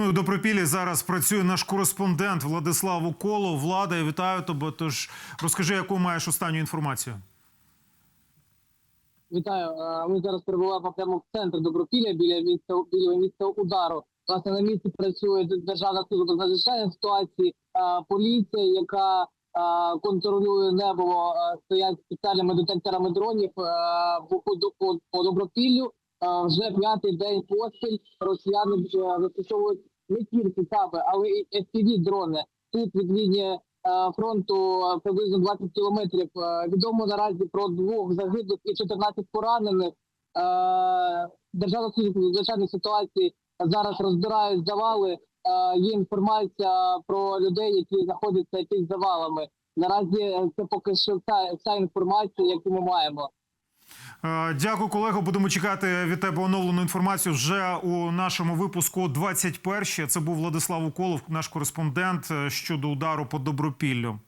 Ну у Добропіллі зараз працює наш кореспондент Владислав Уколов. Влада, я вітаю тебе. Тож розкажи, яку маєш останню інформацію. Вітаю. Ми зараз перебуваємо прямо в центрі Добропілля біля місця біля місця удару. Власне на місці працює Державна служба ситуацій, е, поліція, яка контролює небо, стоять спеціальними детекторами дронів по, по, по Добропіллю. Вже п'ятий день поспіль росіяни е, застосовують не тільки каби, але і fpv дрони. Тут від лінії е, фронту е, приблизно 20 кілометрів. Відомо наразі про двох загиблих і 14 поранених. Державна служба з надзвичайних ситуацій зараз розбирають завали. Є інформація про людей, які знаходяться під завалами. Наразі це поки що вся, вся інформація, яку ми маємо. Е, Дякую, колего. Будемо чекати від тебе оновлену інформацію вже у нашому випуску 21. Це був Владислав Уколов, наш кореспондент е, щодо удару по Добропіллю.